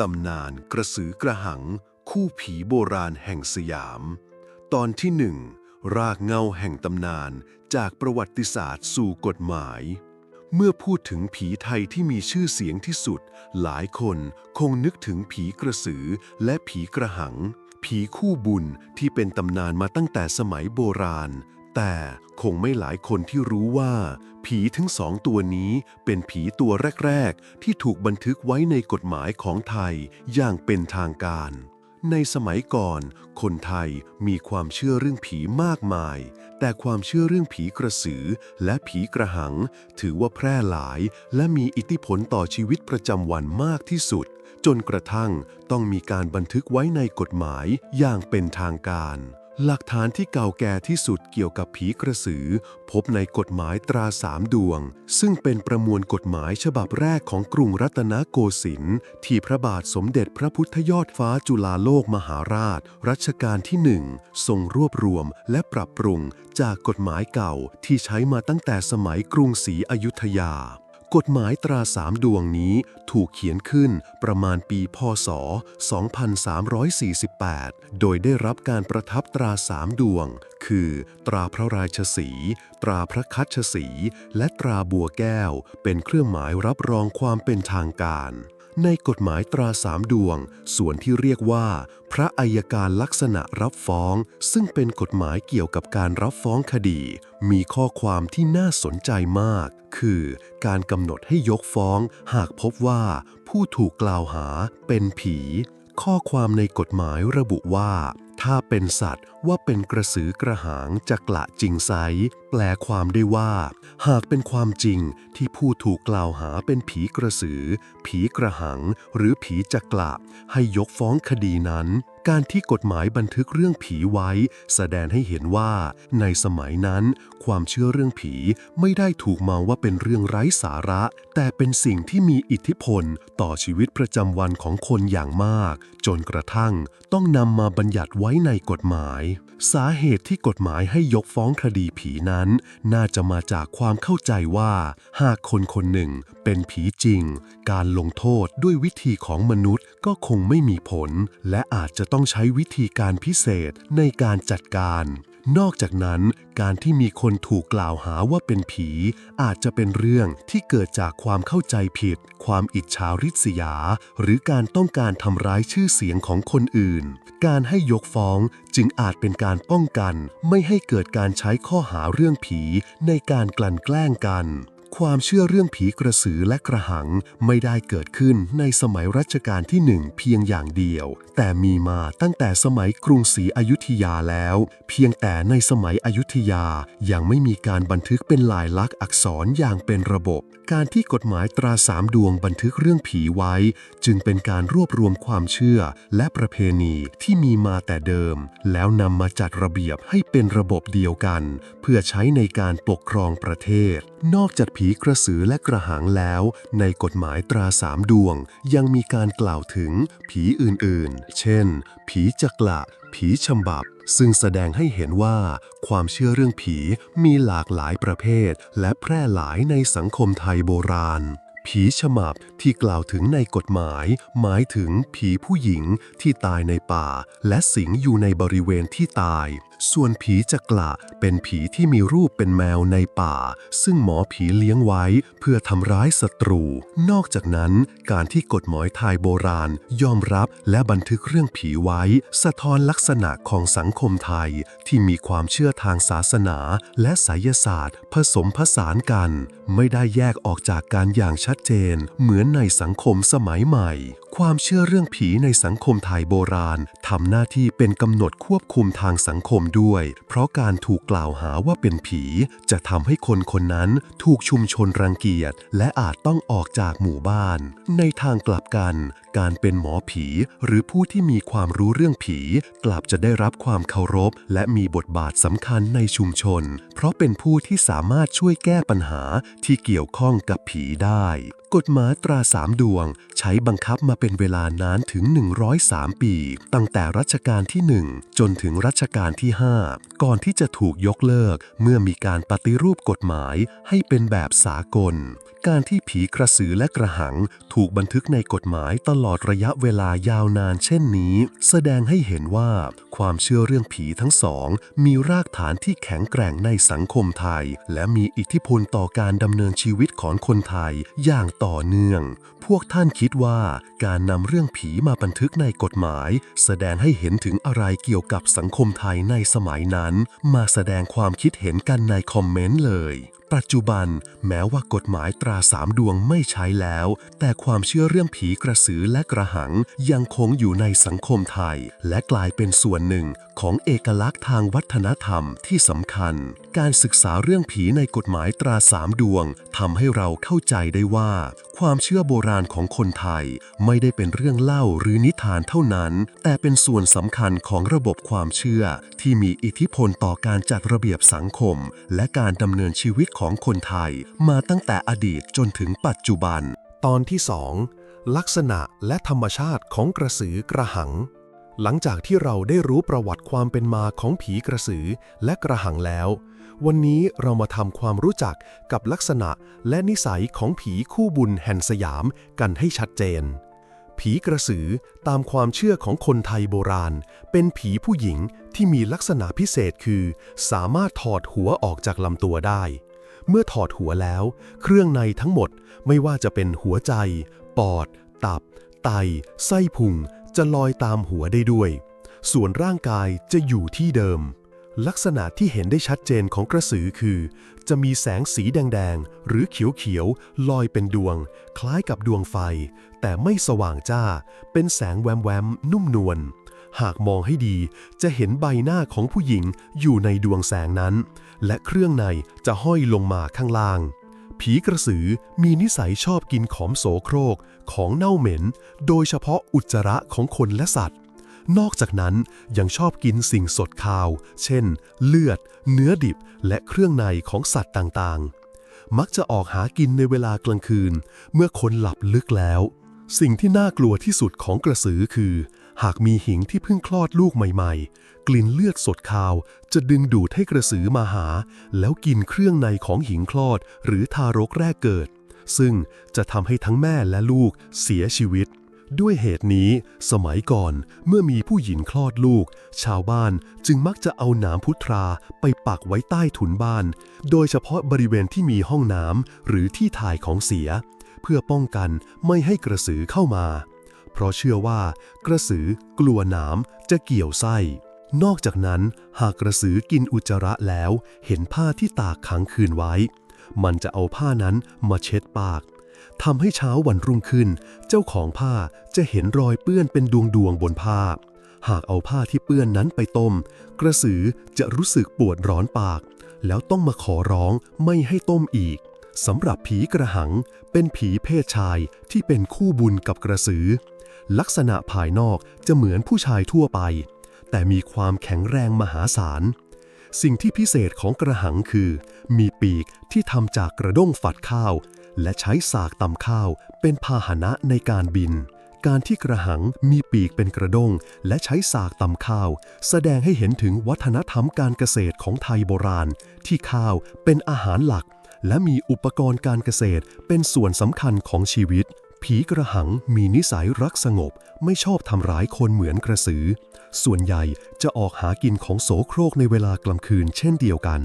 ตำนานกระสือกระหัง คู่ผีโบราณแห่งสยาม ตอนที่หนึ่งรากเงาแห่งตำนานจากประวัติศาสตร์สู่กฎหมาย เมื่อพูดถึงผีไทยที่มีชื่อเสียงที่สุด หลายคนคงนึกถึงผีกระสือและผีกระหัง ผีคู่บุญที่เป็นตำนานมาตั้งแต่สมัยโบราณ แต่คงไม่หลายคนที่รู้ว่า ผีทั้งสองตัวนี้เป็นผีตัวแรก ๆ ที่ถูกบันทึกไว้ในกฎหมายของไทยอย่างเป็นทางการ ในสมัยก่อน คนไทยมีความเชื่อเรื่องผีมากมาย แต่ความเชื่อเรื่องผีกระสือและผีกระหัง ถือว่าแพร่หลายและมีอิทธิพลต่อชีวิตประจำวันมากที่สุด จนกระทั่งต้องมีการบันทึกไว้ในกฎหมายอย่างเป็นทางการ หลักฐานที่เก่าแก่ที่สุดเกี่ยวกับผีกระสือ พบในกฎหมายตราสามดวง ซึ่งเป็นประมวลกฎหมายฉบับแรกของกรุงรัตนโกสินทร์ที่พระบาทสมเด็จพระพุทธยอดฟ้าจุฬาโลกมหาราช รัชกาลที่หนึ่งทรงรวบรวมและปรับปรุงจากกฎหมายเก่าที่ใช้มาตั้งแต่สมัยกรุงศรีอยุธยา กฎหมายตราสามดวงนี้ถูกเขียนขึ้นประมาณปีพศ 2348 โดยได้รับการประทับตราสามดวง คือ ตราพระราชสี ตราพระคัชสี และตราบัวแก้ว เป็นเครื่องหมายรับรองความเป็นทางการ ในกฎหมายตราสามดวง ส่วนที่เรียกว่า พระอัยการลักษณะรับฟ้อง ซึ่งเป็นกฎหมายเกี่ยวกับการรับฟ้องคดี มีข้อความที่น่าสนใจมาก คือการกำหนดให้ยกฟ้อง หากพบว่าผู้ถูกกล่าวหาเป็นผี ข้อความในกฎหมายระบุว่า ถ้าเป็นสัตว์ว่าเป็นกระสือกระหางจะกละจริงไซแปลความได้ว่า หากเป็นความจริงที่ผู้ถูกกล่าวหาเป็นผีกระสือ ผีกระหัง หรือผีจักละให้ยกฟ้องคดีนั้น การที่กฎหมายบันทึกเรื่องผีไว้ แสดงให้เห็นว่าในสมัยนั้น ความเชื่อเรื่องผีไม่ได้ถูกมองว่าเป็นเรื่องไร้สาระ แต่เป็นสิ่งที่มีอิทธิพลต่อชีวิตประจำวันของคนอย่างมาก จนกระทั่งต้องนำมาบัญญัติไว้ในกฎหมาย สาเหตุที่กฎหมายให้ยกฟ้องคดีผีนั้น น่าจะมาจากความเข้าใจว่า หากคนคนหนึ่งเป็นผีจริง การลงโทษด้วยวิธีของมนุษย์ก็คงไม่มีผล และอาจจะต้องใช้วิธีการพิเศษในการจัดการ นอกจากนั้นการที่มีคนถูกกล่าวหาว่าเป็นผี อาจจะเป็นเรื่องที่เกิดจากความเข้าใจผิด ความอิจฉาริษยา หรือการต้องการทำร้ายชื่อเสียงของคนอื่น การให้ยกฟ้องจึงอาจเป็นการป้องกัน ไม่ให้เกิดการใช้ข้อหาเรื่องผีในการกลั่นแกล้งกันความเชื่อเรื่องผีกระสือและกระหังไม่ได้เกิดขึ้นในสมัยรัชกาลที่หนึ่งเพียงอย่างเดียว แต่มีมาตั้งแต่สมัยกรุงศรีอยุธยาแล้ว เพียงแต่ในสมัยอยุธยายังไม่มีการบันทึกเป็นลายลักษณ์อักษรอย่างเป็นระบบ การที่กฎหมายตราสามดวงบันทึกเรื่องผีไว้ จึงเป็นการรวบรวมความเชื่อและประเพณีที่มีมาแต่เดิม แล้วนำมาจัดระเบียบให้เป็นระบบเดียวกัน เพื่อใช้ในการปกครองประเทศ นอกจากผีกระสือและกระหังแล้ว ในกฎหมายตราสามดวง ยังมีการกล่าวถึงผีอื่นๆเช่น ผีจักละผีฉบับ ซึ่งแสดงให้เห็นว่าความเชื่อเรื่องผีมีหลากหลายประเภท และแพร่หลายในสังคมไทยโบราณ ผีฉมับที่กล่าวถึงในกฎหมาย หมายถึงผีผู้หญิงที่ตายในป่า และสิงอยู่ในบริเวณที่ตาย ส่วนผีจักละเป็นผีที่มีรูปเป็นแมวในป่า ซึ่งหมอผีเลี้ยงไว้เพื่อทำร้ายศัตรู นอกจากนั้น การที่กฎหมายไทยโบราณ ยอมรับและบันทึกเรื่องผีไว้ สะท้อนลักษณะของสังคมไทย ที่มีความเชื่อทางศาสนา และไสยศาสตร์ ผสมผสานกัน ไม่ได้แยกออกจากการอย่างชัดเจน เหมือนในสังคมสมัยใหม่ความเชื่อเรื่องผีในสังคมไทยโบราณทำหน้าที่เป็นกำหนดควบคุมทางสังคมด้วย เพราะการถูกกล่าวหาว่าเป็นผี จะทำให้คนคนนั้นถูกชุมชนรังเกียจ และอาจต้องออกจากหมู่บ้าน ในทางกลับกัน การเป็นหมอผี หรือผู้ที่มีความรู้เรื่องผี กลับจะได้รับความเคารพ และมีบทบาทสำคัญในชุมชน เพราะเป็นผู้ที่สามารถช่วยแก้ปัญหาที่เกี่ยวข้องกับผีได้ กฎหมายตราสามดวงใช้บังคับมาเป็นเวลานานถึง 103 ปี ตั้งแต่รัชกาลที่ 1 จนถึงรัชกาลที่ 5 ก่อนที่จะถูกยกเลิก เมื่อมีการปฏิรูปกฎหมายให้เป็นแบบสากล การที่ผีกระสือและกระหังถูกบันทึกในกฎหมายตลอดระยะเวลายาวนานเช่นนี้ แสดงให้เห็นว่าความเชื่อเรื่องผีทั้งสอง มีรากฐานที่แข็งแกร่งในสังคมไทย และมีอิทธิพลต่อการดำเนินชีวิตของคนไทยอย่างต่อเนื่อง พวกท่านคิดว่าการนำเรื่องผีมาบันทึกในกฎหมาย แสดงให้เห็นถึงอะไรเกี่ยวกับสังคมไทยในสมัยนั้น มาแสดงความคิดเห็นกันในคอมเมนต์เลย ปัจจุบันแม้ว่ากฎหมายตราสามดวงไม่ใช้แล้ว แต่ความเชื่อเรื่องผีกระสือและกระหังยังคงอยู่ในสังคมไทย และกลายเป็นส่วนหนึ่งของเอกลักษณ์ทางวัฒนธรรมที่สำคัญ การศึกษาเรื่องผีในกฎหมายตราสามดวงทำให้เราเข้าใจได้ว่า ความเชื่อโบราณของคนไทย ไม่ได้เป็นเรื่องเล่าหรือนิทานเท่านั้น แต่เป็นส่วนสำคัญของระบบความเชื่อ ที่มีอิทธิพลต่อการจัดระเบียบสังคม และการดำเนินชีวิตของคนไทยมาตั้งแต่อดีตจนถึงปัจจุบัน ตอนที่ 2 ลักษณะและธรรมชาติของกระสือกระหัง หลังจากที่เราได้รู้ประวัติความเป็นมาของผีกระสือและกระหังแล้ว วันนี้เรามาทำความรู้จักกับลักษณะและนิสัยของผีคู่บุญแห่งสยามกันให้ชัดเจนผีกระสือตามความเชื่อของคนไทยโบราณ เป็นผีผู้หญิงที่มีลักษณะพิเศษคือ สามารถถอดหัวออกจากลำตัวได้ เมื่อถอดหัวแล้ว เครื่องในทั้งหมดไม่ว่าจะเป็นหัวใจ ปอด ตับ ไต ไส้พุง จะลอยตามหัวได้ด้วย ส่วนร่างกายจะอยู่ที่เดิม ลักษณะที่เห็นได้ชัดเจนของกระสือคือ จะมีแสงสีแดง ๆ หรือเขียว ๆ ลอยเป็นดวง คล้ายกับดวงไฟ แต่ไม่สว่างจ้า เป็นแสงแวมๆนุ่มนวล หากมองให้ดีจะเห็นใบหน้าของผู้หญิงอยู่ในดวงแสงนั้น และเครื่องในจะห้อยลงมาข้างล่าง ผีกระสือมีนิสัยชอบกินของโสโครก ของเน่าเหม็น โดยเฉพาะอุจจาระของคนและสัตว์ นอกจากนั้นยังชอบกินสิ่งสดคาว เช่น เลือด เนื้อดิบ และเครื่องในของสัตว์ต่างๆ มักจะออกหากินในเวลากลางคืน เมื่อคนหลับลึกแล้ว สิ่งที่น่ากลัวที่สุดของกระสือคือ หากมีหิงที่เพิ่งคลอดลูกใหม่ๆ กลิ่นเลือดสดคาว จะดึงดูดให้กระสือมาหา แล้วกินเครื่องในของหิงคลอด หรือทารกแรกเกิด ซึ่งจะทำให้ทั้งแม่และลูกเสียชีวิต ด้วยเหตุนี้ สมัยก่อนเมื่อมีผู้หญิงคลอดลูก ชาวบ้านจึงมักจะเอาหนามพุทราไปปักไว้ใต้ถุนบ้าน โดยเฉพาะบริเวณที่มีห้องน้ำหรือที่ถ่ายของเสีย เพื่อป้องกันไม่ให้กระสือเข้ามา เพราะเชื่อว่ากระสือกลัวหนามจะเกี่ยวไส้ นอกจากนั้น หากกระสือกินอุจจาระแล้ว เห็นผ้าที่ตากขังคืนไว้ มันจะเอาผ้านั้นมาเช็ดปากทำให้เช้าวันรุ่งขึ้น เจ้าของผ้าจะเห็นรอยเปื้อนเป็นดวงดวงๆบนผ้า หากเอาผ้าที่เปื้อนนั้นไปต้ม กระสือจะรู้สึกปวดร้อนปาก แล้วต้องมาขอร้องไม่ให้ต้มอีกสำหรับผีกระหังเป็นผีเพศชายที่เป็นคู่บุญกับกระสือ ลักษณะภายนอกจะเหมือนผู้ชายทั่วไป แต่มีความแข็งแรงมหาศาล สิ่งที่พิเศษของกระหังคือ มีปีกที่ทำจากกระด้งฝัดข้าว และใช้สากตำข้าวเป็นพาหนะในการบิน การที่กระหังมีปีกเป็นกระด้งและใช้สากตำข้าว แสดงให้เห็นถึงวัฒนธรรมการเกษตรของไทยโบราณ ที่ข้าวเป็นอาหารหลัก และมีอุปกรณ์การเกษตรเป็นส่วนสำคัญของชีวิต ผีกระหังมีนิสัยรักสงบไม่ชอบทำร้ายคนเหมือนกระสือ ส่วนใหญ่จะออกหากินของโสโครกในเวลากลางคืนเช่นเดียวกัน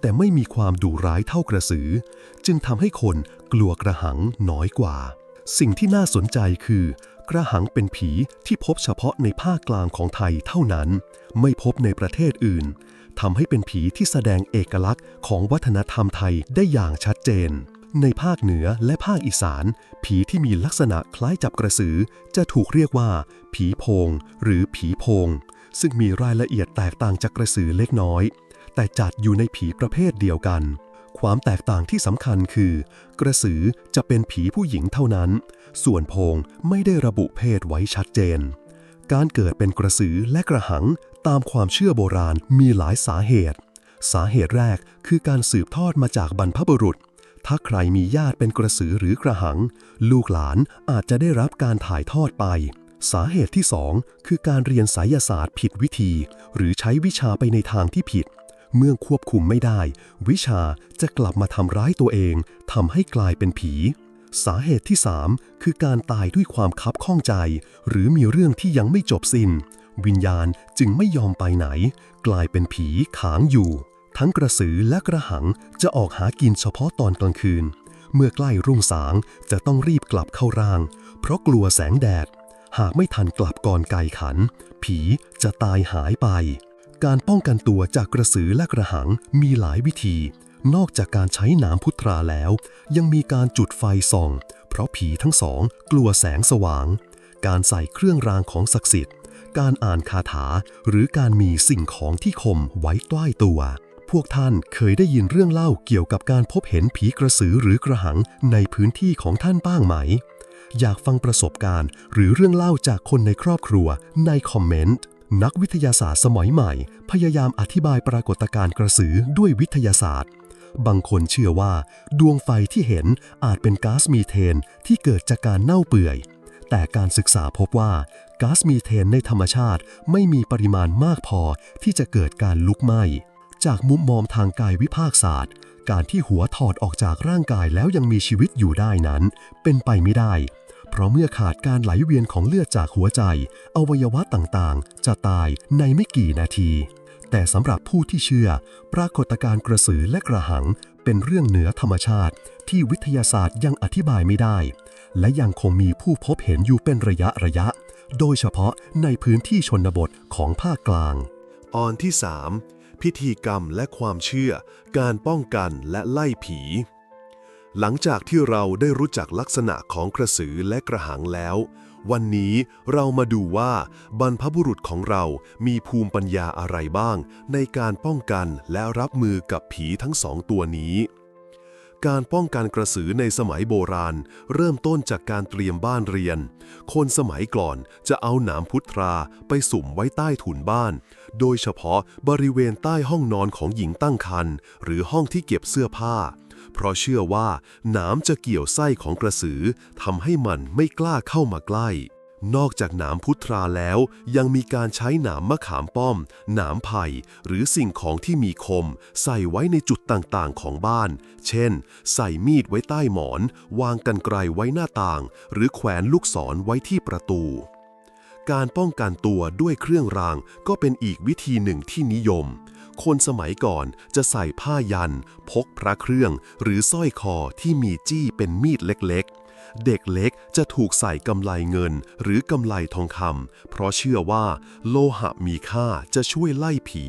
แต่ไม่มีความดุร้ายเท่ากระสือ จึงทำให้คนกลัวกระหังน้อยกว่า สิ่งที่น่าสนใจคือ กระหังเป็นผีที่พบเฉพาะในภาคกลางของไทยเท่านั้น ไม่พบในประเทศอื่นทำให้เป็นผีที่แสดงเอกลักษณ์ของวัฒนธรรมไทยได้อย่างชัดเจน ในภาคเหนือและภาคอีสาน ผีที่มีลักษณะคล้ายจับกระสือ จะถูกเรียกว่า ผีโพง หรือผีโพง ซึ่งมีรายละเอียดแตกต่างจากกระสือเล็กน้อย แต่จัดอยู่ในผีประเภทเดียวกัน ความแตกต่างที่สำคัญคือ กระสือจะเป็นผีผู้หญิงเท่านั้น ส่วนโพงไม่ได้ระบุเพศไว้ชัดเจน การเกิดเป็นกระสือและกระหังตามความเชื่อโบราณมีหลายสาเหตุ สาเหตุแรกคือการสืบทอดมาจากบรรพบุรุษ ถ้าใครมีญาติเป็นกระสือหรือกระหัง ลูกหลานอาจจะได้รับการถ่ายทอดไป สาเหตุที่สองคือการเรียนไสยศาสตร์ผิดวิธี หรือใช้วิชาไปในทางที่ผิด เมื่อควบคุมไม่ได้ วิชาจะกลับมาทำร้ายตัวเองทำให้กลายเป็นผีสาเหตุที่ 3 คือการตายด้วยความคับข้องใจ หรือมีเรื่องที่ยังไม่จบสิน้น วิญญาณจึงไม่ยอมไปไหน กลายเป็นผีขางอยู่ ทั้งกระสือและกระหังจะออกหากินเฉพาะตอนกลางคืน เมื่อใกล้รุ่งสางจะต้องรีบกลับเข้าร่าง เพราะกลัวแสงแดด หากไม่ทันกลับก่อนไก่ขัน ผีจะตายหายไป การป้องกันตัวจากกระสือและกระหังมีหลายวิธี นอกจากการใช้หนามพุทราแล้ว ยังมีการจุดไฟส่อง เพราะผีทั้งสองกลัวแสงสว่าง การใส่เครื่องรางของศักดิ์สิทธิ์การอ่านคาถาหรือการมีสิ่งของที่คมไว้ใกล้ตัว พวกท่านเคยได้ยินเรื่องเล่าเกี่ยวกับการพบเห็นผีกระสือหรือกระหังในพื้นที่ของท่านบ้างไหม อยากฟังประสบการณ์ หรือเรื่องเล่าจากคนในครอบครัวในคอมเมนต์ นักวิทยาศาสตร์สมัยใหม่ พยายามอธิบายปรากฏการณ์กระสือด้วยวิทยาศาสตร์ บางคนเชื่อว่า ดวงไฟที่เห็นอาจเป็นก๊าซมีเทนที่เกิดจากการเน่าเปื่อย แต่การศึกษาพบว่าก๊าซมีเทนในธรรมชาติไม่มีปริมาณมากพอที่จะเกิดการลุกไหม้ จากมุมมองทางกายวิภาคศาสตร์ การที่หัวถอดออกจากร่างกายแล้วยังมีชีวิตอยู่ได้นั้น เป็นไปไม่ได้ เพราะเมื่อขาดการไหลเวียนของเลือดจากหัวใจ อวัยวะต่างๆ จะตายในไม่กี่นาที แต่สำหรับผู้ที่เชื่อ ปรากฏการณ์กระสือและกระหัง เป็นเรื่องเหนือธรรมชาติ ที่วิทยาศาสตร์ยังอธิบายไม่ได้ และยังคงมีผู้พบเห็นอยู่เป็นระยะระยะ โดยเฉพาะในพื้นที่ชนบทของภาคกลาง ออนที่ 3 พิธีกรรมและความเชื่อ การป้องกันและไล่ผี หลังจากที่เราได้รู้จักลักษณะของกระสือและกระหังแล้ว วันนี้เรามาดูว่าบรรพบุรุษของเรามีภูมิปัญญาอะไรบ้าง ในการป้องกันและรับมือกับผีทั้งสองตัวนี้การป้องกันกระสือในสมัยโบราณ เริ่มต้นจากการเตรียมบ้านเรียน คนสมัยก่อนจะเอาหนามพุทราไปสุ่มไว้ใต้ถุนบ้าน โดยเฉพาะบริเวณใต้ห้องนอนของหญิงตั้งครรภ์หรือห้องที่เก็บเสื้อผ้า เพราะเชื่อว่าหนามจะเกี่ยวไส้ของกระสือทำให้มันไม่กล้าเข้ามาใกล้ นอกจากหนามพุทราแล้ว ยังมีการใช้หนามมะขามป้อม หนามไผ่ หรือสิ่งของที่มีคม ใส่ไว้ในจุดต่างๆของบ้าน เช่น ใส่มีดไว้ใต้หมอน วางกันไกลไว้หน้าต่าง หรือแขวนลูกศรไว้ที่ประตู การป้องกันตัวด้วยเครื่องรางก็เป็นอีกวิธีหนึ่งที่นิยม คนสมัยก่อนจะใส่ผ้ายัน พกพระเครื่อง หรือสร้อยคอที่มีจี้เป็นมีดเล็กๆ เด็กเล็กจะถูกใส่กำไลเงิน หรือกำไลทองคำเพราะเชื่อว่า โลหะมีค่าจะช่วยไล่ผี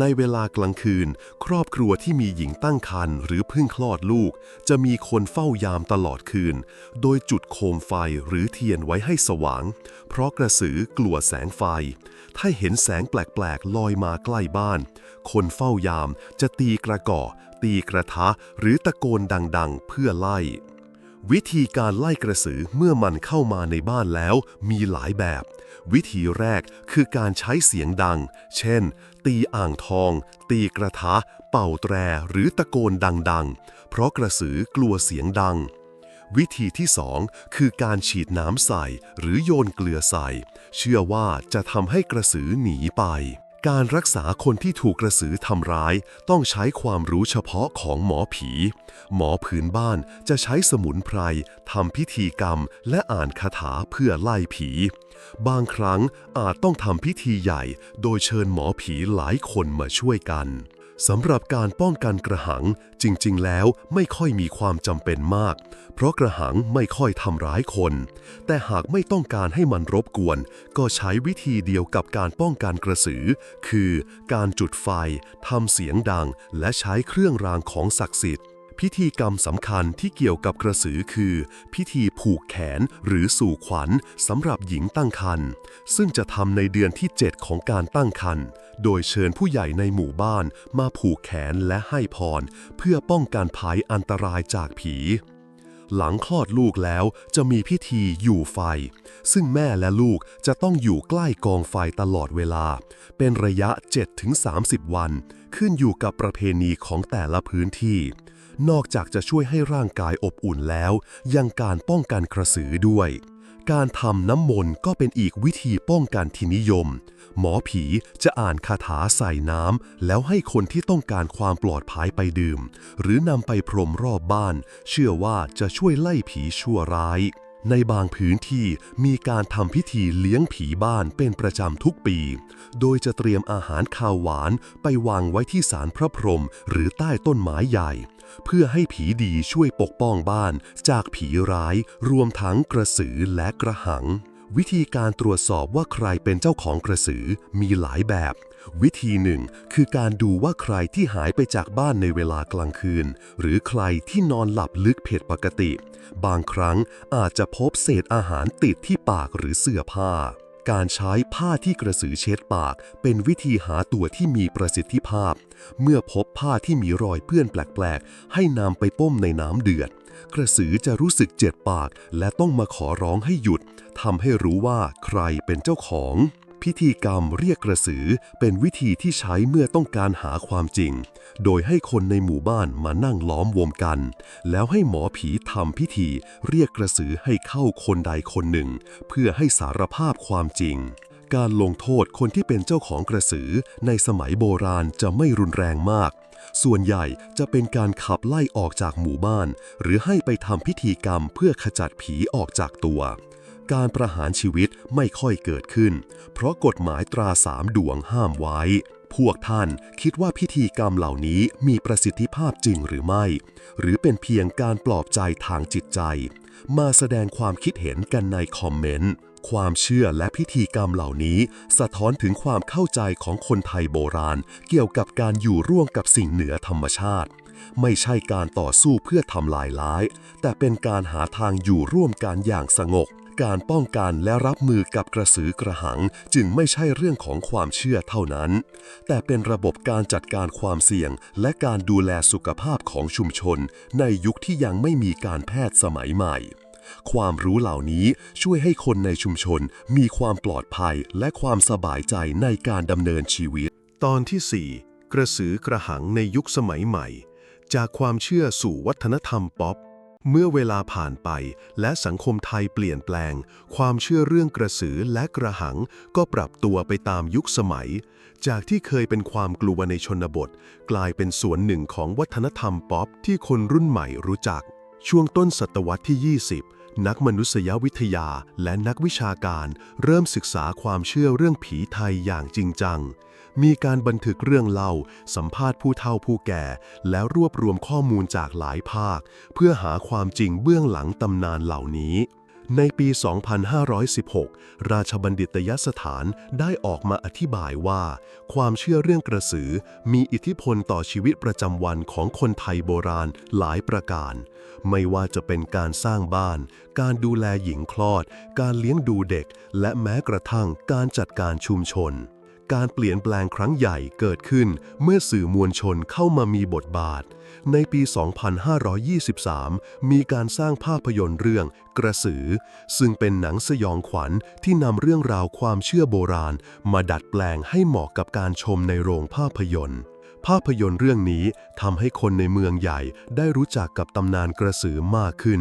ในเวลากลางคืน ครอบครัวที่มีหญิงตั้งครรภ์หรือเพิ่งคลอดลูก จะมีคนเฝ้ายามตลอดคืน โดยจุดโคมไฟหรือเทียนไว้ให้สว่าง เพราะกระสือกลัวแสงไฟ ถ้าเห็นแสงแปลกๆลอยมาใกล้บ้าน คนเฝ้ายามจะตีกระก่อ ตีกระทะ หรือตะโกนดังๆ เพื่อไล่ วิธีการไล่กระสือเมื่อมันเข้ามาในบ้านแล้วมีหลายแบบ วิธีแรกคือการใช้เสียงดัง เช่น ตีอ่างทอง ตีกระทะ เป่าแตร หรือตะโกนดังๆ เพราะกระสือกลัวเสียงดัง วิธีที่สองคือการฉีดน้ำใส่ หรือโยนเกลือใส่ เชื่อว่าจะทำให้กระสือหนีไป การรักษาคนที่ถูกกระสือทำร้าย ต้องใช้ความรู้เฉพาะของหมอผี หมอผืนบ้านจะใช้สมุนไพรทำพิธีกรรม และอ่านคาถาเพื่อไล่ผี บางครั้งอาจต้องทำพิธีใหญ่ โดยเชิญหมอผีหลายคนมาช่วยกัน สำหรับการป้องกันกระหังจริง ๆ แล้วไม่ค่อยมีความจำเป็นมาก เพราะกระหังไม่ค่อยทำร้ายคน แต่หากไม่ต้องการให้มันรบกวน ก็ใช้วิธีเดียวกับการป้องกันกระสือ คือการจุดไฟทำเสียงดัง และใช้เครื่องรางของศักดิ์สิทธิ์พิธีกรรมสำคัญที่เกี่ยวกับกระสือคือ พิธีผูกแขนหรือสู่ขวัญสำหรับหญิงตั้งครรภ์ซึ่งจะทำในเดือนที่ 7 ของการตั้งครรภ์ โดยเชิญผู้ใหญ่ในหมู่บ้านมาผูกแขนและให้พร เพื่อป้องกันภัยอันตรายจากผี หลังคลอดลูกแล้วจะมีพิธีอยู่ไฟ ซึ่งแม่และลูกจะต้องอยู่ใกล้กองไฟตลอดเวลา เป็นระยะ 7-30 วัน ขึ้นอยู่กับประเพณีของแต่ละพื้นที่ นอกจากจะช่วยให้ร่างกายอบอุ่นแล้ว ยังการป้องกันกระสือด้วย การทำน้ำมนต์ก็เป็นอีกวิธีป้องกันที่นิยม หมอผีจะอ่านคาถาใส่น้ำแล้วให้คนที่ต้องการความปลอดภัยไปดื่ม หรือนำไปพรมรอบบ้าน เชื่อว่าจะช่วยไล่ผีชั่วร้าย ในบางพื้นที่มีการทำพิธีเลี้ยงผีบ้านเป็นประจำทุกปี โดยจะเตรียมอาหารคาวหวานไปวางไว้ที่ศาลพระพรหมหรือใต้ต้นไม้ใหญ่ เพื่อให้ผีดีช่วยปกป้องบ้านจากผีร้าย รวมทั้งกระสือและกระหัง วิธีการตรวจสอบว่าใครเป็นเจ้าของกระสือมีหลายแบบ วิธีหนึ่งคือการดูว่าใครที่หายไปจากบ้านในเวลากลางคืน หรือใครที่นอนหลับลึกผิดปกติ บางครั้งอาจจะพบเศษอาหารติดที่ปากหรือเสื้อผ้า การใช้ผ้าที่กระสือเช็ดปาก เป็นวิธีหาตัวที่มีประสิทธิภาพ เมื่อพบผ้าที่มีรอยเปื้อนแปลกๆ ให้นำไปต้มในน้ำเดือด กระสือจะรู้สึกเจ็บปาก และต้องมาขอร้องให้หยุดทำให้รู้ว่าใครเป็นเจ้าของ พิธีกรรมเรียกกระสือเป็นวิธีที่ใช้เมื่อต้องการหาความจริง โดยให้คนในหมู่บ้านมานั่งล้อมวงกัน แล้วให้หมอผีทำพิธีเรียกกระสือให้เข้าคนใดคนหนึ่ง เพื่อให้สารภาพความจริง การลงโทษคนที่เป็นเจ้าของกระสือในสมัยโบราณจะไม่รุนแรงมาก ส่วนใหญ่จะเป็นการขับไล่ออกจากหมู่บ้าน หรือให้ไปทำพิธีกรรมเพื่อขจัดผีออกจากตัว การประหารชีวิตไม่ค่อยเกิดขึ้น เพราะกฎหมายตราสามดวงห้ามไว้ พวกท่านคิดว่าพิธีกรรมเหล่านี้มีประสิทธิภาพจริงหรือไม่ หรือเป็นเพียงการปลอบใจทางจิตใจ มาแสดงความคิดเห็นกันในคอมเมนต์ความเชื่อและพิธีกรรมเหล่านี้ สะท้อนถึงความเข้าใจของคนไทยโบราณ เกี่ยวกับการอยู่ร่วมกับสิ่งเหนือธรรมชาติ ไม่ใช่การต่อสู้เพื่อทำลายล้าย แต่เป็นการหาทางอยู่ร่วมกันอย่างสงบ การป้องกันและรับมือกับกระสือกระหังจึงไม่ใช่เรื่องของความเชื่อเท่านั้น แต่เป็นระบบการจัดการความเสี่ยง และการดูแลสุขภาพของชุมชน ในยุคที่ยังไม่มีการแพทย์สมัยใหม่ ความรู้เหล่านี้ช่วยให้คนในชุมชนมีความปลอดภัยและความสบายใจในการดำเนินชีวิต ตอนที่ 4 กระสือกระหังในยุคสมัยใหม่ จากความเชื่อสู่วัฒนธรรมป๊อป เมื่อเวลาผ่านไปและสังคมไทยเปลี่ยนแปลง ความเชื่อเรื่องกระสือและกระหังก็ปรับตัวไปตามยุคสมัย จากที่เคยเป็นความกลัวในชนบท กลายเป็นส่วนหนึ่งของวัฒนธรรมป๊อปที่คนรุ่นใหม่รู้จัก ช่วงต้นศตวรรษที่ 20 นักมนุษยวิทยาและนักวิชาการ เริ่มศึกษาความเชื่อเรื่องผีไทยอย่างจริงจัง มีการบันทึกเรื่องเล่า สัมภาษณ์ผู้เฒ่าผู้แก่ แล้วรวบรวมข้อมูลจากหลายภาค เพื่อหาความจริงเบื้องหลังตำนานเหล่านี้ ในปี 2516 ราชบัณฑิตยสถานได้ออกมาอธิบายว่า ความเชื่อเรื่องกระสือมีอิทธิพลต่อชีวิตประจำวันของคนไทยโบราณหลายประการ ไม่ว่าจะเป็นการสร้างบ้าน การดูแลหญิงคลอด การเลี้ยงดูเด็ก และแม้กระทั่งการจัดการชุมชน การเปลี่ยนแปลงครั้งใหญ่เกิดขึ้นเมื่อสื่อมวลชนเข้ามามีบทบาท ในปี 2523 มีการสร้างภาพยนตร์เรื่องกระสือ ซึ่งเป็นหนังสยองขวัญที่นำเรื่องราวความเชื่อโบราณ มาดัดแปลงให้เหมาะกับการชมในโรงภาพยนตร์ ภาพยนตร์เรื่องนี้ทำให้คนในเมืองใหญ่ได้รู้จักกับตำนานกระสือมากขึ้น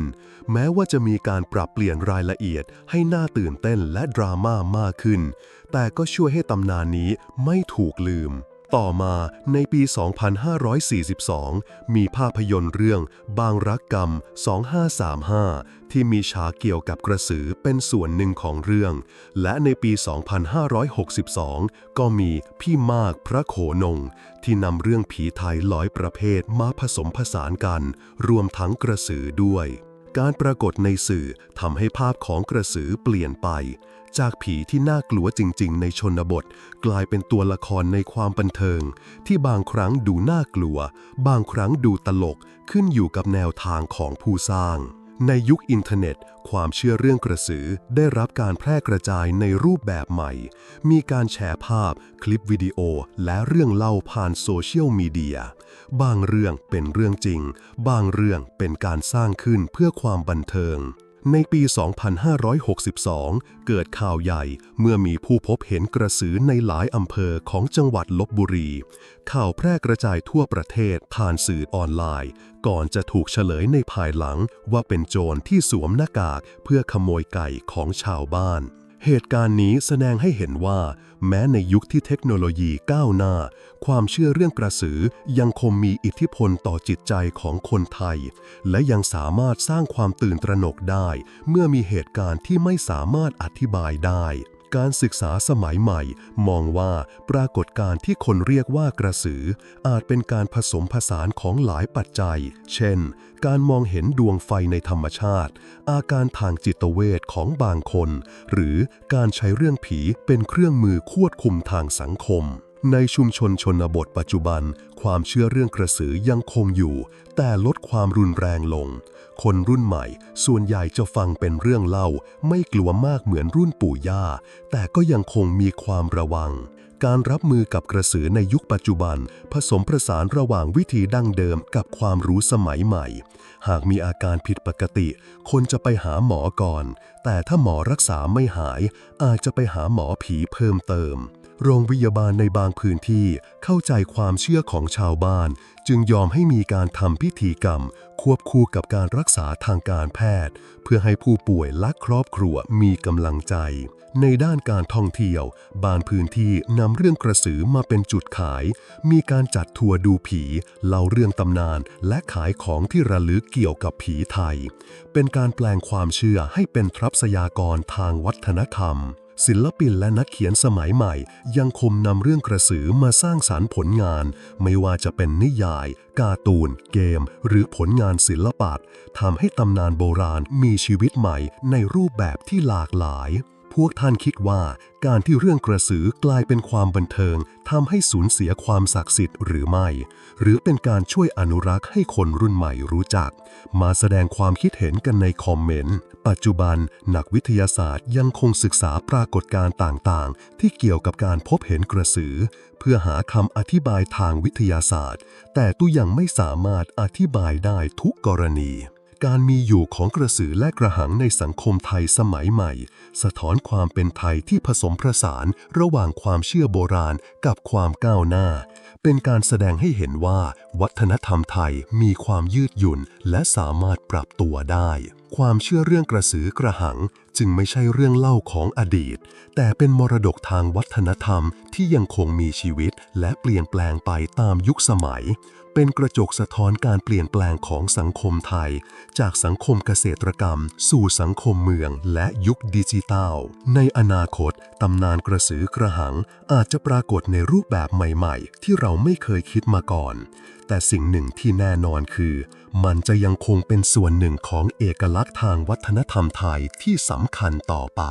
แม้ว่าจะมีการปรับเปลี่ยนรายละเอียดให้น่าตื่นเต้นและดราม่ามากขึ้น แต่ก็ช่วยให้ตำนานนี้ไม่ถูกลืม ต่อมาในปี 2542 มีภาพยนตร์เรื่องบางรักกรรม 2535 ที่มีฉากเกี่ยวกับกระสือเป็นส่วนหนึ่งของเรื่อง และในปี 2562 ก็มีพี่มากพระโขนง ที่นำเรื่องผีไทยร้อยประเภทมาผสมผสานกัน รวมทั้งกระสือด้วย การปรากฏในสื่อทำให้ภาพของกระสือเปลี่ยนไป จากผีที่น่ากลัวจริง ๆ ในชนบท กลายเป็นตัวละครในความบันเทิง ที่บางครั้งดูน่ากลัว บางครั้งดูตลกขึ้นอยู่กับแนวทางของผู้สร้าง ในยุคอินเทอร์เน็ต ความเชื่อเรื่องกระสือได้รับการแพร่กระจายในรูปแบบใหม่ มีการแชร์ภาพ คลิปวิดีโอ และเรื่องเล่าผ่านโซเชียลมีเดีย บางเรื่องเป็นเรื่องจริง บางเรื่องเป็นการสร้างขึ้นเพื่อความบันเทิง ในปี 2562 เกิดข่าวใหญ่เมื่อมีผู้พบเห็นกระสือในหลายอำเภอของจังหวัดลบบุรี ข่าวแพร่กระจายทั่วประเทศผ่านสื่อออนไลน์ ก่อนจะถูกเฉลยในภายหลังว่าเป็นโจรที่สวมหน้ากากเพื่อขโมยไก่ของชาวบ้าน เหตุการณ์นี้แสดงให้เห็นว่า แม้ในยุคที่เทคโนโลยีก้าวหน้า ความเชื่อเรื่องกระสือยังคงมีอิทธิพลต่อจิตใจของคนไทย และยังสามารถสร้างความตื่นตระหนกได้ เมื่อมีเหตุการณ์ที่ไม่สามารถอธิบายได้ การศึกษาสมัยใหม่ มองว่าปรากฏการณ์ที่คนเรียกว่ากระสือ อาจเป็นการผสมผสานของหลายปัจจัย เช่น การมองเห็นดวงไฟในธรรมชาติ อาการทางจิตเวชของบางคน หรือการใช้เรื่องผีเป็นเครื่องมือควบคุมทางสังคมในชุมชนชนบทปัจจุบัน ความเชื่อเรื่องกระสือยังคงอยู่ แต่ลดความรุนแรงลง คนรุ่นใหม่ ส่วนใหญ่จะฟังเป็นเรื่องเล่า ไม่กลัวมากเหมือนรุ่นปู่ย่า แต่ก็ยังคงมีความระวัง การรับมือกับกระสือในยุคปัจจุบัน ผสมผสานระหว่างวิธีดั้งเดิมกับความรู้สมัยใหม่ หากมีอาการผิดปกติ คนจะไปหาหมอก่อน แต่ถ้าหมอรักษาไม่หาย อาจจะไปหาหมอผีเพิ่มเติม โรงพยาบาลในบางพื้นที่เข้าใจความเชื่อของชาวบ้าน จึงยอมให้มีการทำพิธีกรรม ควบคู่กับการรักษาทางการแพทย์ เพื่อให้ผู้ป่วยและครอบครัวมีกำลังใจ ในด้านการท่องเที่ยว บางพื้นที่นำเรื่องกระสือมาเป็นจุดขาย มีการจัดทัวร์ดูผี เล่าเรื่องตำนานและขายของที่ระลึกเกี่ยวกับผีไทย เป็นการแปลงความเชื่อให้เป็นทรัพยากรทางวัฒนธรรม ศิลปินและนักเขียนสมัยใหม่ ยังคมนำเรื่องกระสือมาสร้างสารรค์ผลงาน ไม่ว่าจะเป็นนิยาย การ์ตูน เกม หรือผลงานศิลปะทำให้ตำนานโบราณมีชีวิตใหม่ในรูปแบบที่หลากหลาย พวกท่านคิดว่าการที่เรื่องกระสือกลายเป็นความบันเทิงทำให้สูญเสียความศักดิ์สิทธิ์หรือไม่ หรือเป็นการช่วยอนุรักษ์ให้คนรุ่นใหม่รู้จัก มาแสดงความคิดเห็นกันในคอมเมนต์ ปัจจุบันนักวิทยาศาสตร์ยังคงศึกษาปรากฏการณ์ต่างๆ ที่เกี่ยวกับการพบเห็นกระสือ เพื่อหาคำอธิบายทางวิทยาศาสตร์ แต่ตู้ยังไม่สามารถอธิบายได้ทุกกรณี การมีอยู่ของกระสือและกระหังในสังคมไทยสมัยใหม่ สะท้อนความเป็นไทยที่ผสมผสานระหว่างความเชื่อโบราณกับความก้าวหน้า เป็นการแสดงให้เห็นว่า วัฒนธรรมไทยมีความยืดหยุ่นและสามารถปรับตัวได้ ความเชื่อเรื่องกระสือกระหัง จึงไม่ใช่เรื่องเล่าของอดีต แต่เป็นมรดกทางวัฒนธรรมที่ยังคงมีชีวิตและเปลี่ยนแปลงไปตามยุคสมัย เป็นกระจกสะท้อนการเปลี่ยนแปลงของสังคมไทย จากสังคมเกษตรกรรม สู่สังคมเมืองและยุคดิจิตัล ในอนาคต ตำนานกระสือกระหัง อาจจะปรากฏในรูปแบบใหม่ ๆ ที่เราไม่เคยคิดมาก่อน แต่สิ่งหนึ่งที่แน่นอนคือ มันจะยังคงเป็นส่วนหนึ่งของเอกลักษณ์ทางวัฒนธรรมไทยที่สำคัญต่อไป